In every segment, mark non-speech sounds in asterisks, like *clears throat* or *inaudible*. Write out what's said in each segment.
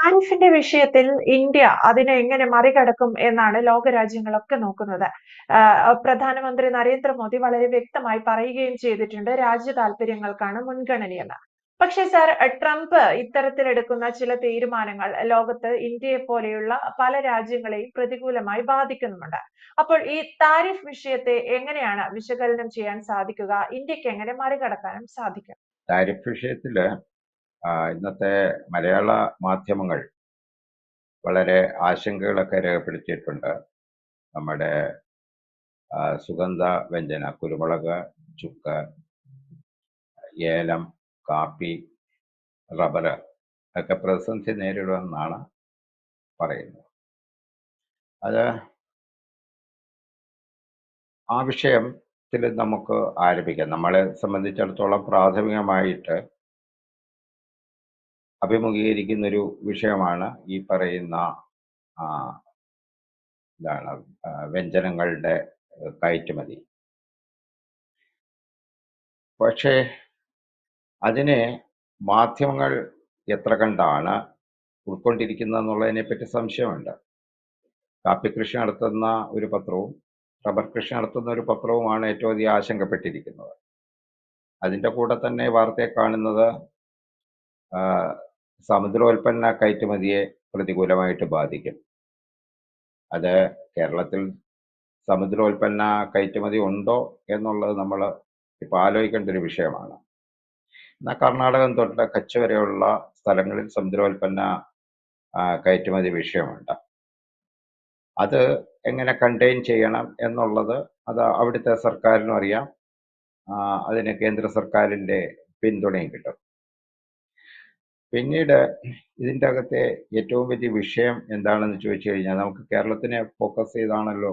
താരിഫിന്റെ വിഷയത്തിൽ ഇന്ത്യ അതിനെ എങ്ങനെ മറികടക്കും എന്നാണ് ലോകരാജ്യങ്ങളൊക്കെ നോക്കുന്നത്. പ്രധാനമന്ത്രി നരേന്ദ്രമോദി വളരെ വ്യക്തമായി പറയുകയും ചെയ്തിട്ടുണ്ട് രാജ്യ താല്പര്യങ്ങൾക്കാണ് മുൻഗണനയെന്ന്. പക്ഷേ സർ ട്രംപ് ഇത്തരത്തിലെടുക്കുന്ന ചില തീരുമാനങ്ങൾ ലോകത്ത് ഇന്ത്യയെ പോലെയുള്ള പല രാജ്യങ്ങളെയും പ്രതികൂലമായി ബാധിക്കുന്നുമുണ്ട്. അപ്പോൾ ഈ താരിഫ് വിഷയത്തെ എങ്ങനെയാണ് വിശകലനം ചെയ്യാൻ സാധിക്കുക? ഇന്ത്യയ്ക്ക് എങ്ങനെ മറികടക്കാനും സാധിക്കും? താരിഫ് വിഷയത്തിൽ ഇന്നത്തെ മലയാള മാധ്യമങ്ങൾ വളരെ ആശങ്കകളൊക്കെ രേഖപ്പെടുത്തിയിട്ടുണ്ട്. നമ്മുടെ സുഗന്ധ വ്യഞ്ജന കുരുമുളക് ചുക്ക് ഏലം കാപ്പി റബ്ബർ ഒക്കെ പ്രതിസന്ധി നേരിടുമെന്നാണ് പറയുന്നത്. അത് ആ വിഷയത്തിൽ നമുക്ക് ആരംഭിക്കാം നമ്മളെ സംബന്ധിച്ചിടത്തോളം പ്രാഥമികമായിട്ട് അഭിമുഖീകരിക്കുന്ന ഒരു വിഷയമാണ് ഈ പറയുന്ന എന്താണ് വ്യഞ്ജനങ്ങളുടെ കയറ്റുമതി. പക്ഷേ അതിനെ മാധ്യമങ്ങൾ എത്ര കണ്ടാണ് ഉൾക്കൊണ്ടിരിക്കുന്നത് എന്നുള്ളതിനെപ്പറ്റി സംശയമുണ്ട്. കാപ്പി കൃഷി നടത്തുന്ന ഒരു പത്രവും റബ്ബർ കൃഷി നടത്തുന്ന ഒരു പത്രവുമാണ് ഏറ്റവും അധികം ആശങ്കപ്പെട്ടിരിക്കുന്നത്. അതിന്റെ കൂടെ തന്നെ വാർത്തയെ കാണുന്നത് സമുദ്രോൽപ്പന്ന കയറ്റുമതിയെ പ്രതികൂലമായിട്ട് ബാധിക്കും. അത് കേരളത്തിൽ സമുദ്രോൽപ്പന്ന കയറ്റുമതി ഉണ്ടോ എന്നുള്ളത് നമ്മൾ ഇപ്പോൾ ആലോചിക്കേണ്ട ഒരു വിഷയമാണ്. എന്നാൽ കർണാടകം തൊട്ട് കച്ച് വരെയുള്ള സ്ഥലങ്ങളിൽ സമുദ്രോൽപ്പന്ന കയറ്റുമതി വിഷയമുണ്ട്. അത് എങ്ങനെ കണ്ടെയ്ൻ ചെയ്യണം എന്നുള്ളത് അത് അവിടുത്തെ സർക്കാരിനും അറിയാം. അതിന് കേന്ദ്ര സർക്കാരിന്റെ പിന്തുണയും കിട്ടും. പിന്നീട് ഇതിന്റെ അകത്തെ ഏറ്റവും വലിയ വിഷയം എന്താണെന്ന് ചോദിച്ചു കഴിഞ്ഞാൽ നമുക്ക് കേരളത്തിനെ ഫോക്കസ് ചെയ്താണല്ലോ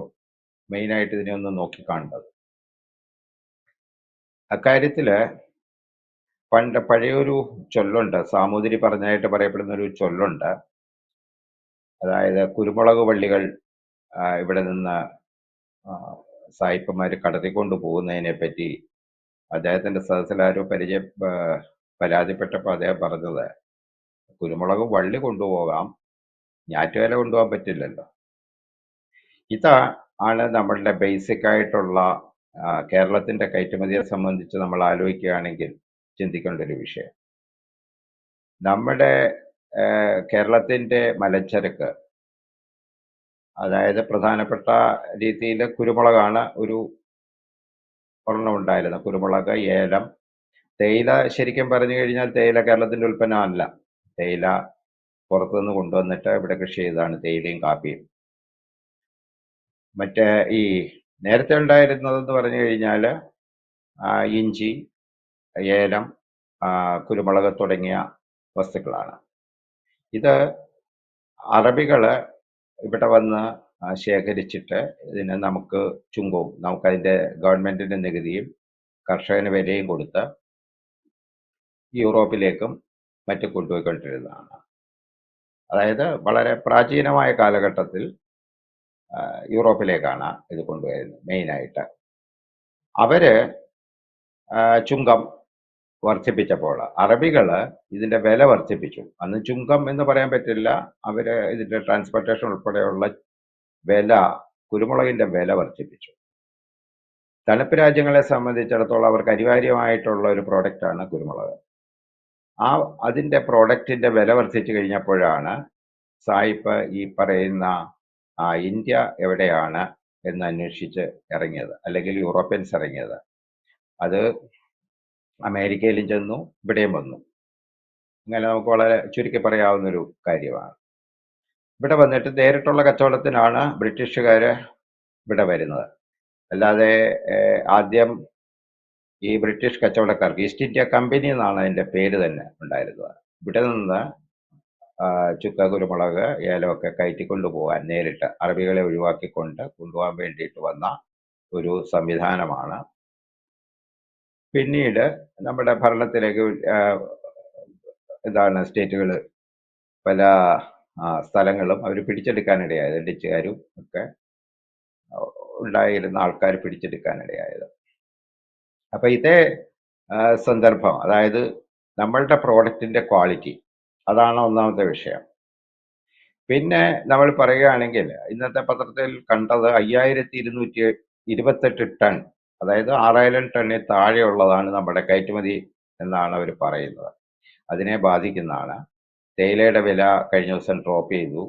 മെയിനായിട്ട് ഇതിനെ ഒന്ന് നോക്കിക്കാണേണ്ടത് അക്കാര്യത്തിൽ പണ്ട് പഴയൊരു ചൊല്ലുണ്ട് സാമൂതിരി പറഞ്ഞതായിട്ട് പറയപ്പെടുന്ന ഒരു ചൊല്ലുണ്ട്. അതായത് കുരുമുളക് വള്ളികൾ ഇവിടെ നിന്ന് സായിപ്പന്മാർ കടത്തിക്കൊണ്ട് പോകുന്നതിനെ പറ്റി അദ്ദേഹത്തിന്റെ സദസ്സിൽ ആരോ പരിചയ പരാതിപ്പെട്ടപ്പോൾ അദ്ദേഹം പറഞ്ഞത് കുരുമുളക് വള്ളി കൊണ്ടുപോകാം. ഞാറ്റുവേല കൊണ്ടുപോകാൻ പറ്റില്ലല്ലോ. ഇതാ ആണ് നമ്മളുടെ ബേസിക് ആയിട്ടുള്ള കേരളത്തിന്റെ കയറ്റുമതിയെ സംബന്ധിച്ച് നമ്മൾ ആലോചിക്കുകയാണെങ്കിൽ ചിന്തിക്കേണ്ട ഒരു വിഷയം. നമ്മുടെ കേരളത്തിന്റെ മലച്ചരക്ക് അതായത് പ്രധാനപ്പെട്ട രീതിയിൽ കുരുമുളകാണ് ഒരു ഒരെണ്ണം ഉണ്ടായിരുന്നത്. കുരുമുളക് ഏലം തേയില ശരിക്കും പറഞ്ഞു കഴിഞ്ഞാൽ തേയില കേരളത്തിന്റെ ഉൽപ്പന്നമല്ല. തേയില പുറത്തുനിന്ന് കൊണ്ടുവന്നിട്ട് ഇവിടെ കൃഷി ചെയ്തതാണ് തേയിലയും കാപ്പിയും. മറ്റേ ഈ നേരത്തെ ഉണ്ടായിരുന്നതെന്ന് പറഞ്ഞു കഴിഞ്ഞാൽ ഇഞ്ചി ഏലം കുരുമുളക് തുടങ്ങിയ വസ്തുക്കളാണ്. ഇത് അറബികൾ ഇവിടെ വന്ന് ശേഖരിച്ചിട്ട് ഇതിന് നമുക്ക് ചുങ്കവും നമുക്കതിന്റെ ഗവൺമെന്റിന്റെ നികുതിയും കർഷകന് വിലയും കൊടുത്ത് യൂറോപ്പിലേക്കും മറ്റും കൊണ്ടുപോയിക്കൊണ്ടിരുന്നതാണ്. അതായത് വളരെ പ്രാചീനമായ കാലഘട്ടത്തിൽ യൂറോപ്പിലേക്കാണ് ഇത് കൊണ്ടുവരുന്നത് മെയിനായിട്ട്. അവർ ചുങ്കം വർദ്ധിപ്പിച്ചപ്പോൾ അറബികൾ ഇതിന്റെ വില വർദ്ധിപ്പിച്ചു. അന്ന് ചുങ്കം എന്ന് പറയാൻ പറ്റില്ല. അവർ ഇതിന്റെ ട്രാൻസ്പോർട്ടേഷൻ ഉൾപ്പെടെയുള്ള വില കുരുമുളകിന്റെ വില വർദ്ധിപ്പിച്ചു. തണുപ്പ് രാജ്യങ്ങളെ സംബന്ധിച്ചിടത്തോളം അവർക്ക് അനിവാര്യമായിട്ടുള്ള ഒരു പ്രോഡക്റ്റാണ് കുരുമുളക്. ആ അതിന്റെ പ്രോഡക്റ്റിന്റെ വില വർദ്ധിച്ചു കഴിഞ്ഞപ്പോഴാണ് സായിപ്പ് ഈ പറയുന്ന ആ ഇന്ത്യ എവിടെയാണ് എന്ന് അന്വേഷിച്ച് ഇറങ്ങിയത്. അല്ലെങ്കിൽ യൂറോപ്യൻസ് ഇറങ്ങിയത്. അത് അമേരിക്കയിലും ചെന്നു ഇവിടെയും വന്നു. അങ്ങനെ നമുക്ക് വളരെ ചുരുക്കി പറയാവുന്നൊരു കാര്യമാണ്. ഇവിടെ വന്നിട്ട് നേരിട്ടുള്ള കച്ചവടത്തിനാണ് ബ്രിട്ടീഷുകാർ ഇവിടെ വരുന്നത്. അല്ലാതെ ആദ്യം ഈ ബ്രിട്ടീഷ് കച്ചവടക്കാർക്ക് ഈസ്റ്റ് ഇന്ത്യ കമ്പനി എന്നാണ് അതിന്റെ പേര് തന്നെ ഉണ്ടായിരുന്നത്. ഇവിടെ നിന്ന് ചുക്ക കുരുമുളക് ഏലമൊക്കെ കയറ്റിക്കൊണ്ടു പോകാൻ നേരിട്ട് അറബികളെ ഒഴിവാക്കിക്കൊണ്ട് കൊണ്ടുപോകാൻ വേണ്ടിയിട്ട് വന്ന ഒരു സംവിധാനമാണ്. പിന്നീട് നമ്മുടെ ഭരണത്തിലേക്ക് എന്താണ് സ്റ്റേറ്റുകൾ പല സ്ഥലങ്ങളും അവർ പിടിച്ചെടുക്കാനിടയായത് ഡച്ചുകാരും ഒക്കെ ഉണ്ടായിരുന്ന ആൾക്കാർ പിടിച്ചെടുക്കാനിടയായത്. അപ്പൊ ഇതേ സന്ദർഭം. അതായത് നമ്മളുടെ പ്രോഡക്റ്റിന്റെ ക്വാളിറ്റി. അതാണ് ഒന്നാമത്തെ വിഷയം. പിന്നെ നമ്മൾ പറയുകയാണെങ്കിൽ ഇന്നത്തെ പത്രത്തിൽ കണ്ടത് അയ്യായിരത്തി ഇരുന്നൂറ്റി ഇരുപത്തെട്ട് ടൺ അതായത് ആറായിരം ടണ്ണിൽ താഴെയുള്ളതാണ് നമ്മുടെ കയറ്റുമതി എന്നാണ് അവർ പറയുന്നത്. അതിനെ ബാധിക്കുന്നതാണ്. തേയിലയുടെ വില കഴിഞ്ഞ ദിവസം ഡ്രോപ്പ് ചെയ്തു.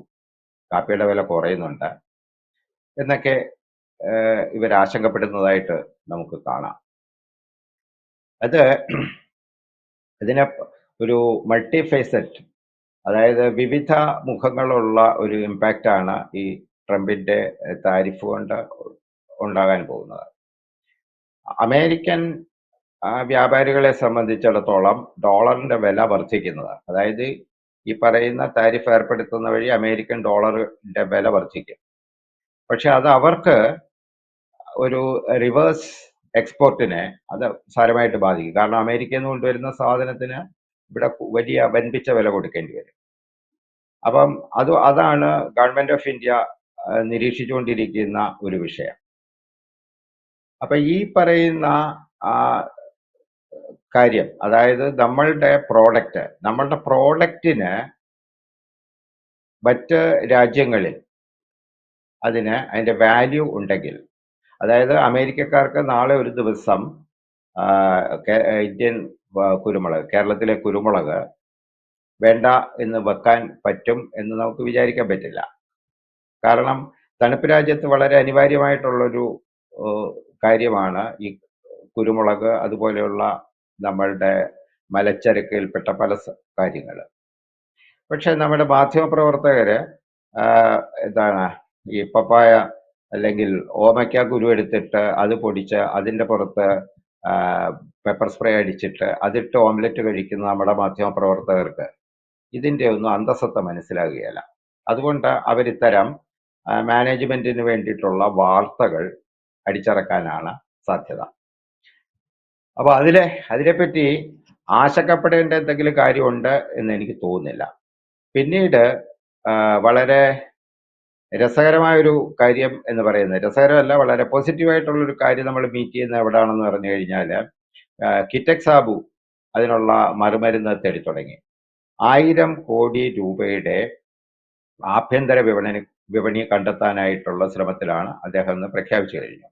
കാപ്പിയുടെ വില കുറയുന്നുണ്ട്. എന്നൊക്കെ ഇവർ ആശങ്കപ്പെടുന്നതായിട്ട് നമുക്ക് കാണാം. അത് *clears throat* അതിനെ ഒരു മൾട്ടി ഫേസറ്റ് അതായത് വിവിധ മുഖങ്ങളുള്ള ഒരു ഇമ്പാക്റ്റാണ് ഈ ട്രംപിന്റെ താരിഫ് കൊണ്ട് ഉണ്ടാകാൻ പോകുന്നത്. അമേരിക്കൻ വ്യാപാരികളെ സംബന്ധിച്ചിടത്തോളം ഡോളറിന്റെ വില വർദ്ധിക്കുന്നത്. അതായത് ഈ പറയുന്ന താരിഫ് ഏർപ്പെടുത്തുന്ന വഴി അമേരിക്കൻ ഡോളറിന്റെ വില വർദ്ധിക്കും. പക്ഷെ അത് അവർക്ക് ഒരു റിവേഴ്സ് എക്സ്പോർട്ടിനെ അത് സാരമായിട്ട് ബാധിക്കും. കാരണം അമേരിക്കയിൽ നിന്ന് കൊണ്ടുവരുന്ന സാധനത്തിന് ഇവിടെ വലിയ വൻപിച്ച വില കൊടുക്കേണ്ടി വരും. അപ്പം അത് അതാണ് ഗവൺമെന്റ് ഓഫ് ഇന്ത്യ നിരീക്ഷിച്ചുകൊണ്ടിരിക്കുന്ന ഒരു വിഷയം. അപ്പൊ ഈ പറയുന്ന കാര്യം അതായത് നമ്മളുടെ പ്രോഡക്റ്റ് നമ്മളുടെ പ്രോഡക്റ്റിന് മറ്റ് രാജ്യങ്ങളിൽ അതിന് അതിന്റെ വാല്യൂ ഉണ്ടെങ്കിൽ അതായത് അമേരിക്കക്കാർക്ക് നാളെ ഒരു ദിവസം ഇന്ത്യൻ കുരുമുളക് കേരളത്തിലെ കുരുമുളക് വേണ്ട എന്ന് വെക്കാൻ പറ്റും എന്ന് നമുക്ക് വിചാരിക്കാൻ പറ്റില്ല. കാരണം തണുപ്പ് രാജ്യത്ത് വളരെ അനിവാര്യമായിട്ടുള്ളൊരു കാര്യമാണ് ഈ കുരുമുളക് അതുപോലെയുള്ള നമ്മളുടെ മലച്ചരക്കിൽപ്പെട്ട പല കാര്യങ്ങൾ പക്ഷെ നമ്മുടെ മാധ്യമപ്രവർത്തകർ എന്താണ് ഈ പപ്പായ അല്ലെങ്കിൽ ഓമയ്ക്ക കുരു എടുത്തിട്ട് അത് പൊടിച്ച് അതിന്റെ പുറത്ത് പെപ്പർ സ്പ്രേ അടിച്ചിട്ട് അതിട്ട് ഓംലെറ്റ് കഴിക്കുന്ന നമ്മുടെ മാധ്യമ പ്രവർത്തകർക്ക് ഇതിന്റെ ഒന്നും അന്തസത്ത മനസ്സിലാകുകയില്ല. അതുകൊണ്ട് അവരിത്തരം മാനേജ്മെന്റിന് വേണ്ടിയിട്ടുള്ള വാർത്തകൾ അടിച്ചിറക്കാനാണ് സാധ്യത. അപ്പോൾ അതിലെ അതിനെപ്പറ്റി ആശങ്കപ്പെടേണ്ട എന്തെങ്കിലും കാര്യമുണ്ട് എന്ന് എനിക്ക് തോന്നുന്നില്ല. പിന്നീട് വളരെ രസകരമായ ഒരു കാര്യം എന്ന് പറയുന്നത്. രസകരമല്ല വളരെ പോസിറ്റീവായിട്ടുള്ള ഒരു കാര്യം നമ്മൾ മീറ്റ് ചെയ്യുന്ന എവിടെയാണെന്ന് പറഞ്ഞു കഴിഞ്ഞാൽ കിറ്റക് സാബു അതിനുള്ള മറുമരുന്ന് തേടി തുടങ്ങി. ആയിരം കോടി രൂപയുടെ ആഭ്യന്തര വിപണന വിപണി കണ്ടെത്താനായിട്ടുള്ള ശ്രമത്തിലാണ് അദ്ദേഹം ഇന്ന് പ്രഖ്യാപിച്ചു കഴിഞ്ഞു.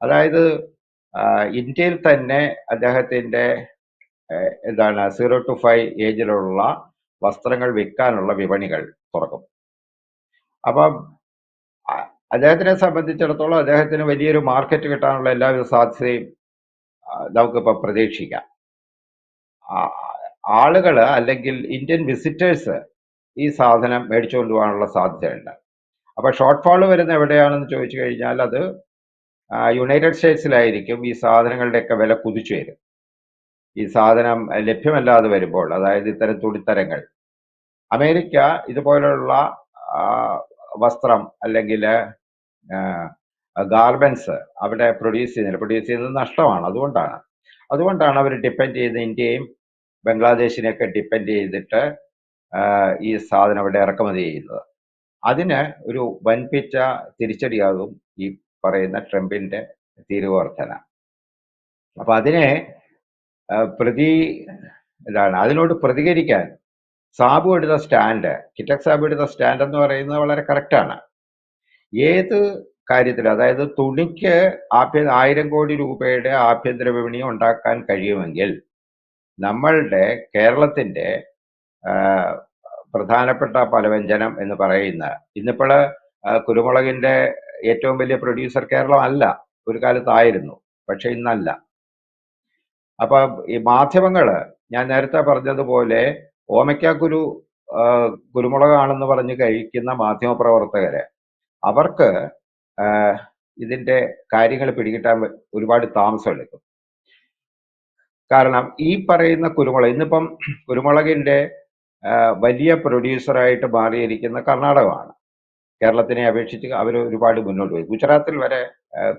അതായത് ഇന്ത്യയിൽ തന്നെ അദ്ദേഹത്തിന്റെ എന്താണ് സീറോ ടു ഫൈവ് ഏജിലുള്ള വസ്ത്രങ്ങൾ വിൽക്കാനുള്ള വിപണികൾ തുറക്കും. അപ്പം അദ്ദേഹത്തിനെ സംബന്ധിച്ചിടത്തോളം അദ്ദേഹത്തിന് വലിയൊരു മാർക്കറ്റ് കിട്ടാനുള്ള എല്ലാവിധ സാധ്യതയും നമുക്കിപ്പോൾ നമുക്കിപ്പോ പ്രതീക്ഷിക്കാം. ആളുകൾ അല്ലെങ്കിൽ ഇന്ത്യൻ വിസിറ്റേഴ്സ് ഈ സാധനം മേടിച്ചുകൊണ്ട് പോകാനുള്ള സാധ്യതയുണ്ട്. അപ്പോൾ ഷോർട്ട് ഫാൾ വരുന്ന എവിടെയാണെന്ന് ചോദിച്ചു കഴിഞ്ഞാൽ അത് യുണൈറ്റഡ് സ്റ്റേറ്റ്സിലായിരിക്കും ഈ സാധനങ്ങളുടെയൊക്കെ വില കുതിച്ചു വരും. ഈ സാധനം ലഭ്യമല്ലാതെ വരുമ്പോൾ അതായത് ഇത്തരം തുണിത്തരങ്ങൾ. അമേരിക്ക ഇതുപോലുള്ള വസ്ത്രം അല്ലെങ്കിൽ ഗാർമെൻസ് അവിടെ പ്രൊഡ്യൂസ് ചെയ്യുന്നില്ല പ്രൊഡ്യൂസ് ചെയ്യുന്നത് നഷ്ടമാണ് അതുകൊണ്ടാണ്. അതുകൊണ്ടാണ് അവർ ഡിപ്പെൻഡ് ചെയ്യുന്ന ഇന്ത്യയും ബംഗ്ലാദേശിനെയൊക്കെ ഡിപ്പെൻഡ് ചെയ്തിട്ട് ഈ സാധനം അവിടെ ഇറക്കുമതി ചെയ്യുന്നത്. അതിന് ഒരു വൻപിച്ച തിരിച്ചടിയാകും ഈ പറയുന്ന ട്രംപിന്റെ തീരുവർധന അപ്പം അതിനെ പ്രതി ഇതാണ് അതിനോട് പ്രതികരിക്കാൻ സാബു എടുത്ത സ്റ്റാൻഡ് കിറ്റക് സാബു എടുത്ത സ്റ്റാൻഡ് എന്ന് പറയുന്നത് വളരെ കറക്റ്റാണ് ഏത് കാര്യത്തിൽ അതായത് തുണിക്ക് ആഭ്യ ആയിരം കോടി രൂപയുടെ ആഭ്യന്തര വിപണി ഉണ്ടാക്കാൻ കഴിയുമെങ്കിൽ നമ്മളുടെ കേരളത്തിന്റെ പ്രധാനപ്പെട്ട പലവ്യഞ്ജനം എന്ന് പറയുന്ന ഇന്നിപ്പോൾ കുരുമുളകിന്റെ ഏറ്റവും വലിയ പ്രൊഡ്യൂസർ കേരളം അല്ല ഒരു കാലത്തായിരുന്നു പക്ഷെ ഇന്നല്ല. അപ്പം ഈ മാധ്യമങ്ങൾ ഞാൻ നേരത്തെ പറഞ്ഞതുപോലെ ഓമയ്ക്കാക്കുരു കുരു കുരുമുളകാണെന്ന് പറഞ്ഞ് കഴിക്കുന്ന മാധ്യമപ്രവർത്തകരെ അവർക്ക് ഇതിന്റെ കാര്യങ്ങൾ പിടികിട്ടാൻ ഒരുപാട് താമസം എടുക്കും കാരണം ഈ പറയുന്ന കുരുമുളക് ഇന്നിപ്പം കുരുമുളകിന്റെ വലിയ പ്രൊഡ്യൂസറായിട്ട് മാറിയിരിക്കുന്ന കർണാടകമാണ്. കേരളത്തിനെ അപേക്ഷിച്ച് അവർ ഒരുപാട് മുന്നോട്ട് പോയി. ഗുജറാത്തിൽ വരെ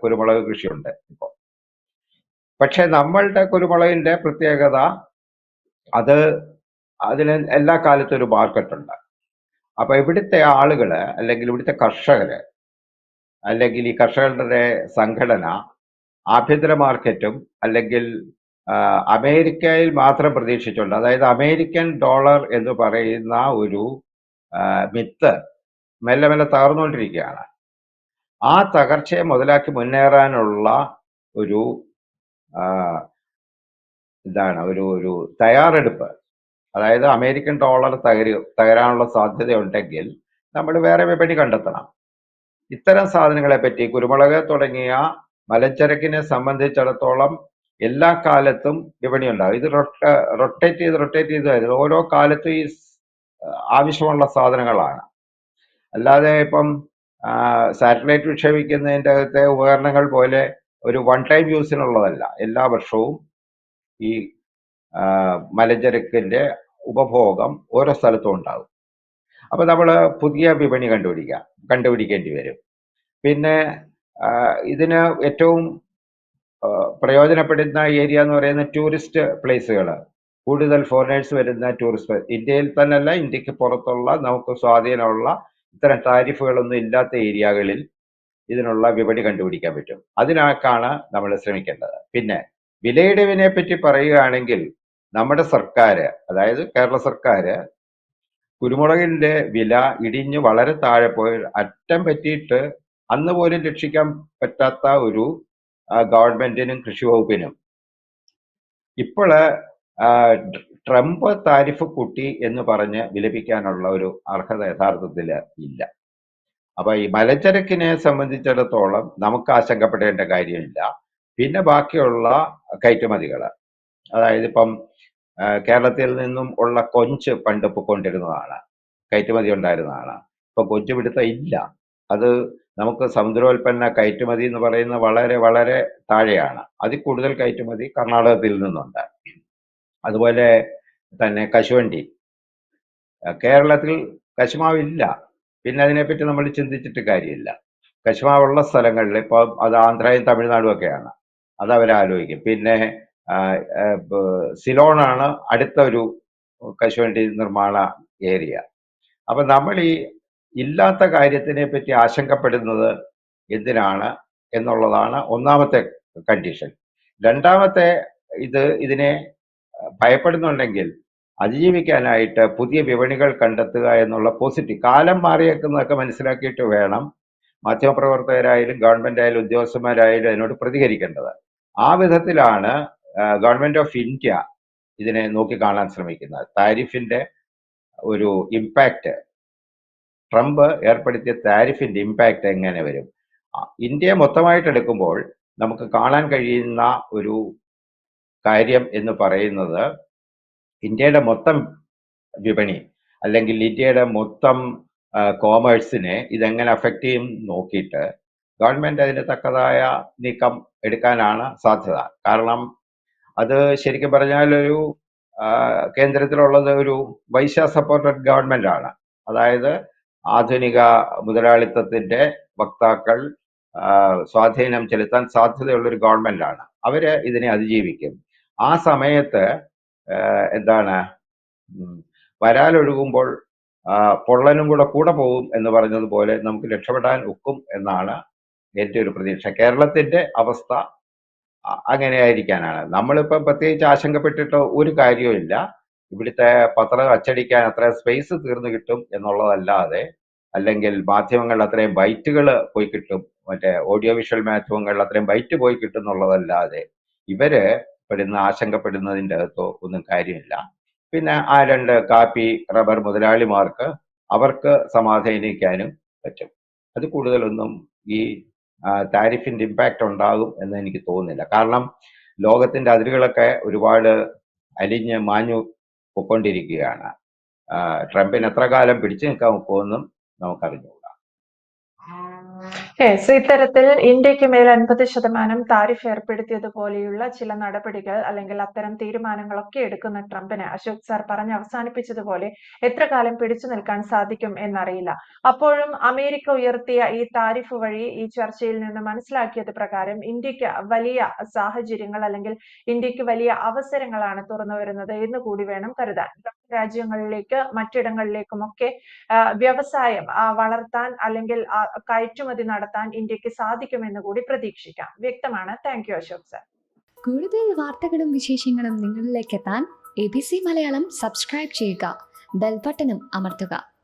കുരുമുളക് കൃഷിയുണ്ട് ഇപ്പോൾ പക്ഷെ നമ്മളുടെ കുരുമുളകിന്റെ പ്രത്യേകത അത് അതിന് എല്ലാ കാലത്തും ഒരു മാർക്കറ്റുണ്ട് അപ്പോൾ അപ്പൊ ഇവിടുത്തെ ആളുകൾ അല്ലെങ്കിൽ ഇവിടുത്തെ കർഷകര് അല്ലെങ്കിൽ ഈ കർഷകരുടെ സംഘടന ആഭ്യന്തര മാർക്കറ്റും അല്ലെങ്കിൽ അമേരിക്കയിൽ മാത്രം പ്രതീക്ഷിച്ചുണ്ട് അതായത് അമേരിക്കൻ ഡോളർ എന്ന് പറയുന്ന ഒരു മിത്ത് മെല്ലെ മെല്ലെ തകർന്നുകൊണ്ടിരിക്കുകയാണ്. ആ തകർച്ചയെ മുതലാക്കി മുന്നേറാനുള്ള ഒരു എന്താണ് ഒരു ഒരു തയ്യാറെടുപ്പ്. അതായത് അമേരിക്കൻ ഡോളർ തകരു തകരാനുള്ള സാധ്യതയുണ്ടെങ്കിൽ നമ്മൾ വേറെ വിപണി കണ്ടെത്തണം. ഇത്തരം സാധനങ്ങളെ പറ്റി കുരുമുളക് തുടങ്ങിയ മലച്ചരക്കിനെ സംബന്ധിച്ചിടത്തോളം എല്ലാ കാലത്തും വിപണി ഉണ്ടാകും ഇത് റൊട്ടേറ്റ് ചെയ്ത് റൊട്ടേറ്റ് ചെയ്ത് വരുന്നത് ഓരോ കാലത്തും ഈ ആവശ്യമുള്ള സാധനങ്ങളാണ്. അല്ലാതെ ഇപ്പം സാറ്റലൈറ്റ് വിക്ഷേപിക്കുന്നതിന്റെ അകത്തെ ഉപകരണങ്ങൾ പോലെ ഒരു വൺ ടൈം യൂസിനുള്ളതല്ല. എല്ലാ വർഷവും ഈ ആ, മലഞ്ചരക്കിന്റെ ഉപഭോഗം ഓരോ സ്ഥലത്തും ഉണ്ടാകും. അപ്പൊ നമ്മൾ പുതിയ വിപണി കണ്ടുപിടിക്കുക കണ്ടുപിടിക്കേണ്ടി വരും. പിന്നെ ഇതിന് ഏറ്റവും പ്രയോജനപ്പെടുന്ന ഏരിയ എന്ന് പറയുന്ന ടൂറിസ്റ്റ് പ്ലേസുകൾ കൂടുതൽ ഫോറിനേഴ്സ് വരുന്ന ടൂറിസ്റ്റ് ഇന്ത്യയിൽ തന്നെയല്ല ഇന്ത്യയ്ക്ക് പുറത്തുള്ള നമുക്ക് സ്വാധീനമുള്ള ഇത്തരം താരിഫുകളൊന്നും ഇല്ലാത്ത ഏരിയകളിൽ ഇതിനുള്ള വിപണി കണ്ടുപിടിക്കാൻ പറ്റും. അതിനാക്കാണ് നമ്മൾ ശ്രമിക്കേണ്ടത്. പിന്നെ വിലയിടിവിനെ പറ്റി പറയുകയാണെങ്കിൽ നമ്മുടെ സർക്കാർ അതായത് കേരള സർക്കാർ കുരുമുളകിന്റെ വില ഇടിഞ്ഞ് വളരെ താഴെ പോയി അറ്റം പറ്റിയിട്ട് അന്ന് പോലും രക്ഷിക്കാൻ പറ്റാത്ത ഒരു ഗവൺമെന്റിനും കൃഷി വകുപ്പിനും. ട്രംപ് താരിഫ് കൂട്ടി എന്ന് പറഞ്ഞ് വിലപിക്കാനുള്ള ഒരു അർഹത യഥാർത്ഥത്തിൽ ഇല്ല. അപ്പൊ ഈ മലച്ചരക്കിനെ സംബന്ധിച്ചിടത്തോളം നമുക്ക് ആശങ്കപ്പെടേണ്ട കാര്യമില്ല. പിന്നെ ബാക്കിയുള്ള കയറ്റുമതികൾ അതായത് ഇപ്പം കേരളത്തിൽ നിന്നും ഉള്ള കൊഞ്ച് പണ്ട് പൊക്കൊണ്ടിരുന്നതാണ് കയറ്റുമതി ഉണ്ടായിരുന്നതാണ്. ഇപ്പൊ കൊഞ്ച് പിടുത്തം ഇല്ല. അത് നമുക്ക് സമുദ്രോൽപ്പന്ന കയറ്റുമതി എന്ന് പറയുന്ന വളരെ വളരെ താഴെയാണ്. അതിൽ കൂടുതൽ കയറ്റുമതി കർണാടകത്തിൽ നിന്നുണ്ട്. അതുപോലെ തന്നെ കശുവണ്ടി. കേരളത്തിൽ കശുമാവില്ല പിന്നെ അതിനെപ്പറ്റി നമ്മൾ ചിന്തിച്ചിട്ട് കാര്യമില്ല. കശുമാവുള്ള സ്ഥലങ്ങളിൽ ഇപ്പോൾ അത് ആന്ധ്രയും തമിഴ്നാടും ഒക്കെയാണ്. അത് അവരാലോചിക്കും. പിന്നെ സിലോണാണ് അടുത്ത ഒരു കശുവണ്ടി നിർമ്മാണ ഏരിയ. അപ്പൊ നമ്മൾ ഈ ഇല്ലാത്ത കാര്യത്തിനെ പറ്റി ആശങ്കപ്പെടുന്നത് എന്തിനാണ് എന്നുള്ളതാണ് ഒന്നാമത്തെ കണ്ടീഷൻ. രണ്ടാമത്തെ ഇത് ഇതിനെ ഭയപ്പെടുന്നുണ്ടെങ്കിൽ അതിജീവിക്കാനായിട്ട് പുതിയ വിപണികൾ കണ്ടെത്തുക എന്നുള്ള പോസിറ്റീവ് കാലം മാറിയേക്കുന്നതൊക്കെ മനസ്സിലാക്കിയിട്ട് വേണം മാധ്യമപ്രവർത്തകരായാലും ഗവൺമെന്റ് ആയാലും ഉദ്യോഗസ്ഥന്മാരായാലും അതിനോട് പ്രതികരിക്കേണ്ടത്. ആ വിധത്തിലാണ് ഗവൺമെന്റ് ഓഫ് ഇന്ത്യ ഇതിനെ നോക്കിക്കാണാൻ ശ്രമിക്കുന്നത്. താരിഫിന്റെ ഒരു ഇമ്പാക്റ്റ് ട്രംപ് ഏർപ്പെടുത്തിയ താരിഫിന്റെ ഇമ്പാക്റ്റ് എങ്ങനെ വരും? ഇന്ത്യ ഇന്ത്യയെ മൊത്തമായിട്ട് എടുക്കുമ്പോൾ നമുക്ക് കാണാൻ കഴിയുന്ന ഒരു കാര്യം എന്ന് പറയുന്നത് ഇന്ത്യയുടെ മൊത്തം വിപണി അല്ലെങ്കിൽ ഇന്ത്യയുടെ മൊത്തം കോമേഴ്സിനെ ഇതെങ്ങനെ അഫക്റ്റ് ചെയ്യും നോക്കിയിട്ട് ഗവൺമെന്റ് അതിന് തക്കതായ നീക്കം എടുക്കാനാണ് സാധ്യത. കാരണം അത് ശരിക്കും പറഞ്ഞാൽ ഒരു കേന്ദ്രത്തിലുള്ളത് ഒരു വൈശ്യ സപ്പോർട്ടഡ് ഗവൺമെന്റ് ആണ് അതായത് ആധുനിക മുതലാളിത്തത്തിന്റെ വക്താക്കൾ സ്വാധീനം ചെലുത്താൻ സാധ്യതയുള്ള ഒരു ഗവൺമെന്റ് ആണ് അവർ ഇതിനെ അതിജീവിക്കും. ആ സമയത്ത് എന്താണ് വരാലൊഴുകുമ്പോൾ പൊള്ളനും കൂടെ കൂടെ പോകും എന്ന് പറഞ്ഞതുപോലെ നമുക്ക് രക്ഷപ്പെടാൻ ഒക്കും എന്നാണ് എന്റെ ഒരു പ്രതീക്ഷ. കേരളത്തിന്റെ അവസ്ഥ അ- അങ്ങനെയായിരിക്കാനാണ്. നമ്മളിപ്പം പ്രത്യേകിച്ച് ആശങ്കപ്പെട്ടിട്ട് ഒരു കാര്യവുമില്ല ഇവിടുത്തെ പത്രം അച്ചടിക്കാൻ അത്ര സ്പേസ് തീർന്നു കിട്ടും എന്നുള്ളതല്ലാതെ അല്ലെങ്കിൽ മാധ്യമങ്ങളിൽ അത്രയും ബൈറ്റുകൾ പോയി കിട്ടും മറ്റേ ഓഡിയോ വിഷ്വൽ മാധ്യമങ്ങളിൽ അത്രയും ബൈറ്റ് പോയി കിട്ടും എന്നുള്ളതല്ലാതെ ഇവർ പെടുന്ന ആശങ്കപ്പെടുന്നതിന്റെ അകത്തോ ഒന്നും കാര്യമില്ല. പിന്നെ ആ രണ്ട് കാപ്പി റബ്ബർ മുതലാളിമാർക്ക് അവർക്ക് സമാധാനിക്കാനും പറ്റും. അത് കൂടുതലൊന്നും ഈ താരിഫിന്റെ ഇമ്പാക്റ്റ് ഉണ്ടാകും എന്ന് എനിക്ക് തോന്നുന്നില്ല. കാരണം ലോകത്തിന്റെ അതിരുകളൊക്കെ ഒരുപാട് അലിഞ്ഞ് മാഞ്ഞു പൊക്കൊണ്ടിരിക്കുകയാണ് ട്രംപിന് എത്ര കാലം പിടിച്ചു നിൽക്കാൻ പോകുമെന്നും നമുക്കറിഞ്ഞുകൂടാ. യെസ് ഇത്തരത്തിൽ ഇന്ത്യയ്ക്ക് മേൽ അൻപത് ശതമാനം താരിഫ് ഏർപ്പെടുത്തിയതുപോലെയുള്ള ചില നടപടികൾ അല്ലെങ്കിൽ അത്തരം തീരുമാനങ്ങളൊക്കെ എടുക്കുന്ന ട്രംപിന് അശോക് സാർ പറഞ്ഞ് അവസാനിപ്പിച്ചതുപോലെ എത്ര കാലം പിടിച്ചു നിൽക്കാൻ സാധിക്കും എന്നറിയില്ല. അപ്പോഴും അമേരിക്ക ഉയർത്തിയ ഈ താരിഫ് വഴി ഈ ചർച്ചയിൽ നിന്ന് മനസ്സിലാക്കിയത് പ്രകാരം ഇന്ത്യയ്ക്ക് വലിയ സാഹചര്യങ്ങൾ അല്ലെങ്കിൽ ഇന്ത്യയ്ക്ക് വലിയ അവസരങ്ങളാണ് തുറന്നു വരുന്നത് എന്ന് കൂടി വേണം കരുതാൻ. രാജ്യങ്ങളിലേക്ക് മറ്റിടങ്ങളിലേക്കുമൊക്കെ ഒക്കെ വ്യവസായം വളർത്താൻ അല്ലെങ്കിൽ കയറ്റുമതി നടത്താൻ ഇന്ത്യയ്ക്ക് സാധിക്കുമെന്ന് കൂടി പ്രതീക്ഷിക്കാം. വ്യക്തമാണ്. Thank you Ashok sir. കൂടുതൽ വാർത്തകളും വിശേഷങ്ങളും നിങ്ങളിലേക്ക് എത്താൻ A B C Malayalam subscribe ചെയ്യുക. ബെൽബട്ടനും അമർത്തുക.